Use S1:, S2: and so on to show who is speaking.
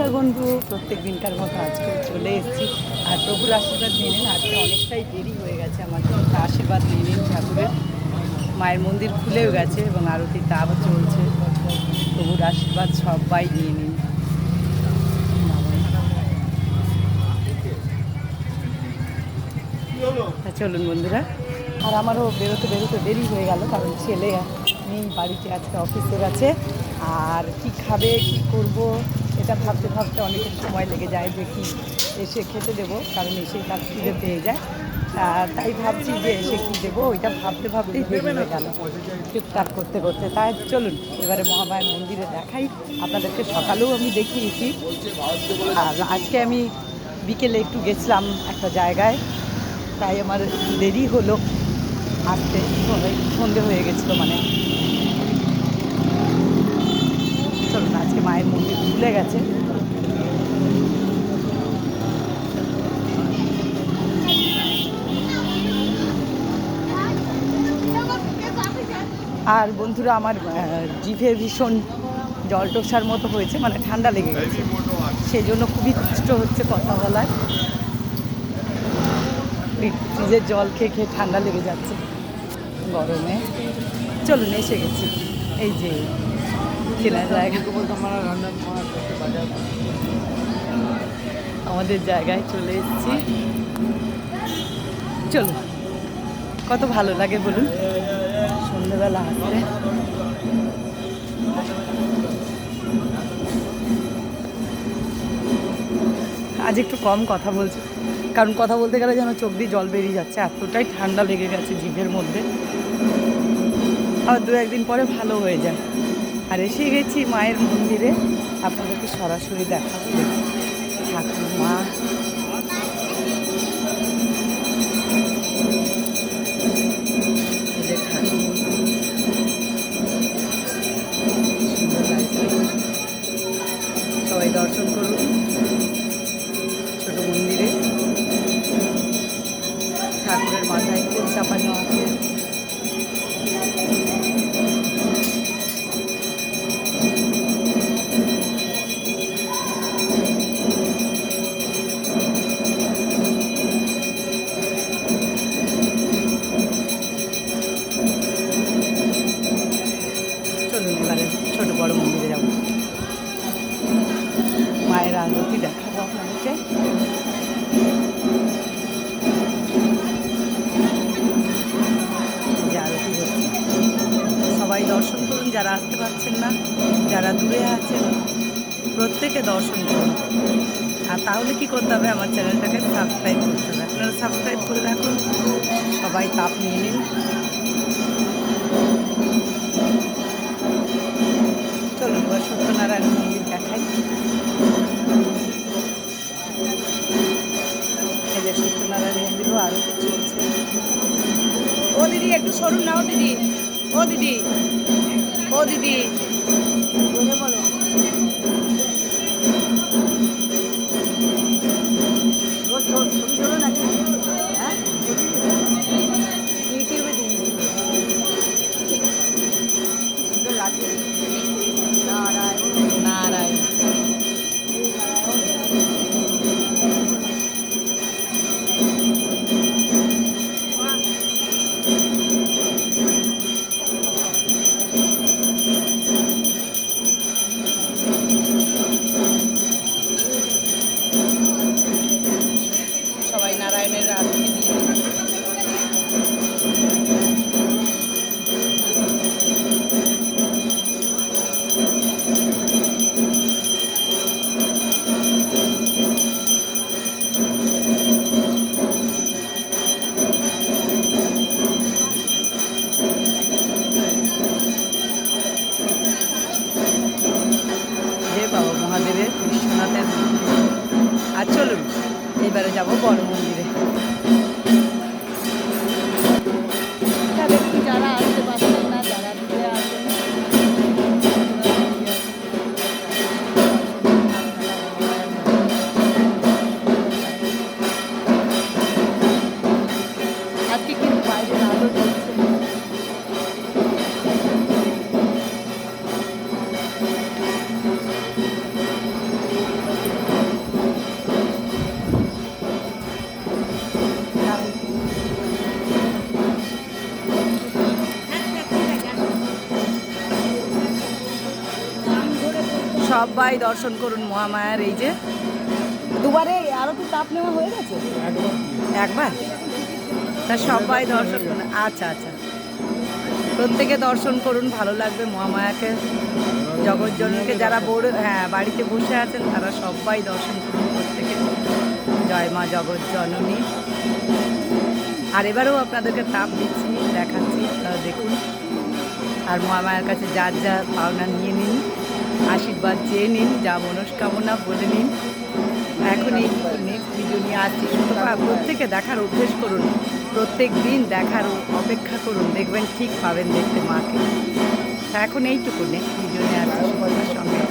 S1: নমস্কার বন্ধু। প্রত্যেক দিনকার মতো আজকে চলে এসেছি। আর প্রভুর আশীর্বাদ নিয়ে নিন, আজকে অনেকটাই দেরি হয়ে গেছে আমাদের তা আশীর্বাদ নিয়ে নিন, ঠাকুরের মায়ের মন্দির খুলেও গেছে এবং আরতি তাও চলছে। প্রভুর আশীর্বাদ সবাই নিয়ে নিন। চলুন বন্ধুরা। আর আমারও বেরোতে বেরোতে দেরি হয়ে গেল, কারণ ছেলে নেই, বাড়িতে আজকে অফিসে গেছে আর কি খাবে, কি করব? এটা ভাবতে ভাবতে অনেকের সময় লেগে যায় যে কি এসে খেতে দেবো, কারণ এসে তার খিদে পেয়ে যায়। তাই ভাবছি যে এসে কী দেবো, ওইটা ভাবতে ভাবতেই দেরি হয়ে গেল। টুকটাক করতে করতে। তাই চলুন, এবারে মহামায়ের মন্দিরে দেখাই। আপনাদেরকে সকালেও আমি দেখিয়েছি। আর আজকে আমি বিকেলে একটু গেছিলাম একটা জায়গায়। তাই আমার দেরি হলো। আসতে সন্ধে হয়ে গেছিল মানে চলুন আজকে মায়ের মন্দির খুলে গেছে। আর বন্ধুরা, আমার জিভে ভীষণ জল টোসার মতো হয়েছে মানে ঠান্ডা লেগে গেছে। সেই জন্য খুবই কষ্ট হচ্ছে কথা বলার। ফ্রিজের জল খেয়ে খেয়ে ঠান্ডা লেগে যাচ্ছে গরমে। চলুন, এসে গেছি। এই যে কেনা জায়গা। আমাদের জায়গায় চলে এসেছি। চলুন, কত ভালো লাগে বলুন। সন্ধ্যেবেলা আসলে। আজ একটু কম কথা বলছি। কারণ কথা বলতে গেলে যেন চোখ দিয়ে জল বেরিয়ে যাচ্ছে, এতটাই ঠান্ডা লেগে গেছে জিভের মধ্যে। আর দু একদিন পরে ভালো হয়ে যায়। আর এসে গেছি মায়ের মন্দিরে। আপনাদেরকে সরাসরি দেখাবো। ঠাকুর মা এই যে ঠাকুর সুন্দর সবাই দর্শন করুন। যারা দূরে আছেন প্রত্যেকে দর্শন করুন। আর তাহলে কি করতে হবে? আমার চ্যানেলটাকে সাবস্ক্রাইব করতে হবে। আপনারা সাবস্ক্রাইব করে রাখুন। সবাই তাপ নিয়ে নিন। চলুন এবার সত্যনারায়ণ মন্দির দেখাই। সত্যনারায়ণ মন্দিরও আরতি চলছে ও দিদি, একটু সরুন নাও দিদি। ও দিদি। ও দিদি। Lo বিশ্বনাথের আর চলুন, এবারে যাব বড় মন্দিরে। যারা আসতে পারছেন না, যারা দূরে আছেন আজকে কিন্তু বাইরে সবাই দর্শন করুন মহামায়ার, এই যে। দুবারে আরতি তাপ নেওয়া হয়ে গেছে? একবার? তা সবাই দর্শন করুন। আচ্ছা আচ্ছা। প্রত্যেকে দর্শন করুন, ভালো লাগবে মহামায়াকে। জগৎজননীকে যারা বোর হ্যাঁ বাড়িতে বসে আছেন, তারা সবাই দর্শন করুন প্রত্যেকে। জয় মা জগৎজননী আর এবারেও আপনাদেরকে তাপ দিচ্ছি, দেখাচ্ছি দেখুন। আর মহামায়ার কাছে যার যা পাওনা নিয়ে নিন। আশীর্বাদ চেয়ে নিন, যা মনস্কামনা বলে নিন। এখন এই নেক্সট ভিডিও নিয়ে আসছি। শুধু প্রত্যেকে দেখার অভ্যেস করুন। প্রত্যেক দিন দেখার অপেক্ষা করুন। দেখবেন ঠিক পাবেন দেখতে মাকে। এখন এইটুকু। নেক্সট ভিডিও নিয়ে আসছি।